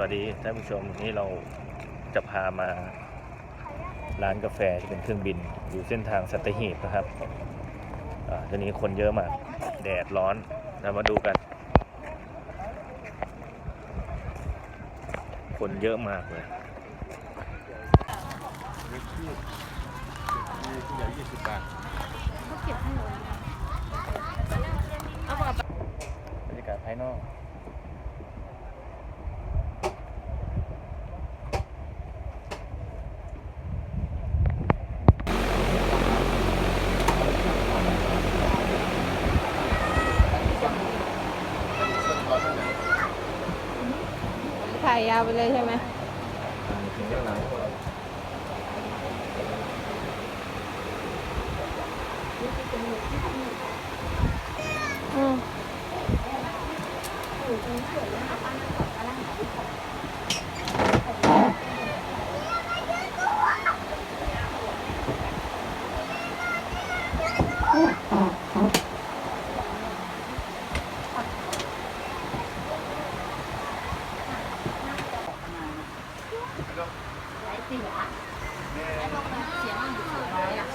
วัสดีท่านผู้ชมวันนี้เราจะพามาร้านกาแฟที่เป็นเครื่องบิน อยู่เส้นทางสัตหีบนะครับอ่าตอนนี้คนเยอะมากแดดร้อนเรามาดูกัน คนเยอะมากเลยเล็กที่มีผู้ใหญ่ยี่สิบบาทเขาเก็บให้หนูบรรยากาศภายนอกายยาวไปเลยใช่ไหมถึงเรื่องหลังอื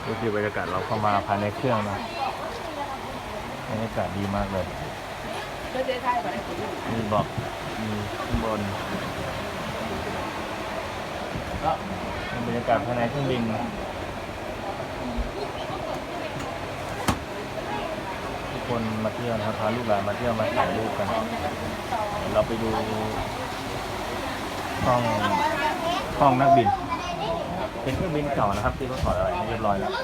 นี่คือบรรยากาศเราเข้ามาภายในเครื่องนะบรรยากาศดีมากเลยมีบอกมีข้างบนก็เป็นบรรยากาศภายในเครื่องบินทุกคนมาเที่ยวนะครับพาลูกหลานมาเที่ยวมาถ่ายรูปกันเดี๋ยวเราไปดู ห้องห้องนักบิน เป็นเครื่องบินเก่านะครับที่เขาถอดอะไรเรียบร้อยแล้วเร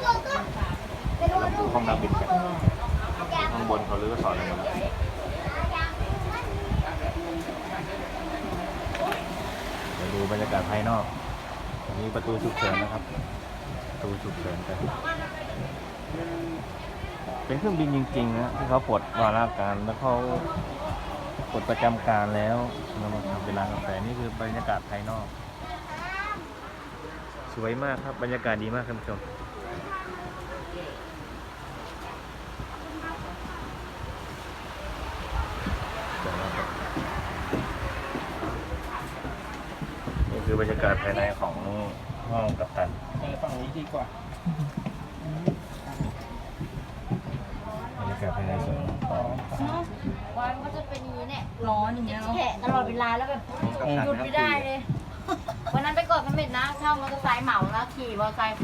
าดูห้องนักบินกันข้างบนเขาลื้อถอดอะไรหมดแล้วเดี๋ยวดูบรรยากาศภายนอกอันนี้ประตูฉุกเฉินนะครับประตูฉุกเฉินกันเป็นเครื่องบินจริงๆนะที่เขาปลดวาระการแล้วเขา ปลดประจำการแล้วนำมาทำเป็นร้านกาแฟนี่คือบรรยากาศภายนอก สวยมากครับบรรยากาศดีมากท่านผู้ชมนี่คือบรรยากาศภายในของห้องกัปตันไปฝั่งนี้ดีกว่า บรรยากาศภายในสวน วันก็จะเป็นอย่างนี้เนี่ยร้อนอย่างเงี้ยเนาะแฉะตลอดเวลาแล้วแบบหยุดไม่ได้เลย วันนั้นไปกดสมิธนะเช่ามอเตอร์ไซค์เหมาแล้วขี่มอเตอร์ไซค์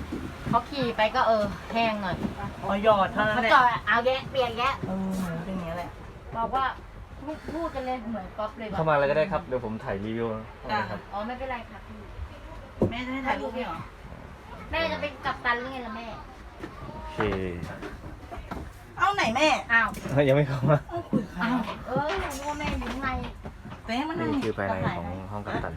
เขาขี่ไปก็เออแห้งหน่อยอ๋อหยอดเท่านั้นเขาแหละจอดเอาแยะเปลี่ยนแยะเออเหมือนเป็นอย่างเงี้ยแหละบอกว่าพูดพูดกันเลยเหมือนก๊อฟเลยแบบเข้ามาอะไรก็ได้ครับ เดี๋ยวผมถ่ายรีวิวนะครับ อ๋อไม่เป็นไรค่ะพี่แม่จะให้ถ่ายรูปไหมเหรอแม่จะเป็นกัปตันหรือไงล่ะแม่ โอเค เอาไหนแม่อ้าวเฮ้ยยังไม่เข้ามา เอาคุยใคร อ้าวเออหนูนึกว่าแม่อยู่ข้างในแต่ให้มันนั่งนี่คือภายในของห้องกัปตัน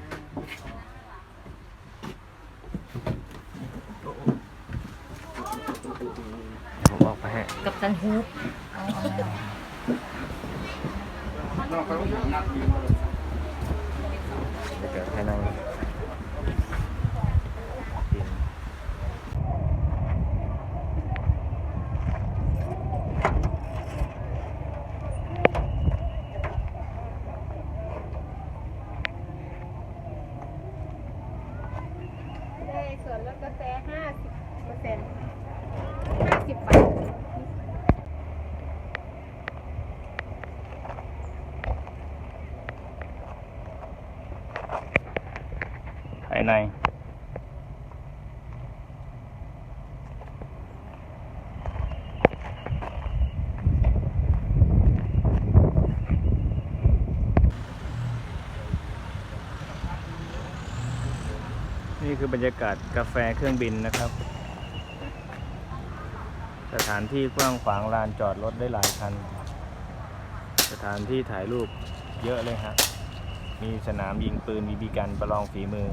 ผมออกไปให้กัปตันฮูป นอกเขาต้องนัดมีบรรยากาศภายใน ได้ กาแฟห้าสิบเปอร์เซ็นต์ห้าสิบบาทภายใน นี่คือบรรยากาศกาแฟเครื่องบินนะครับ สถานที่กว้างขวางลานจอดรถได้หลายคัน สถานที่ถ่ายรูปเยอะเลยฮะ มีสนามยิงปืนมีบีกันประลองฝีมือ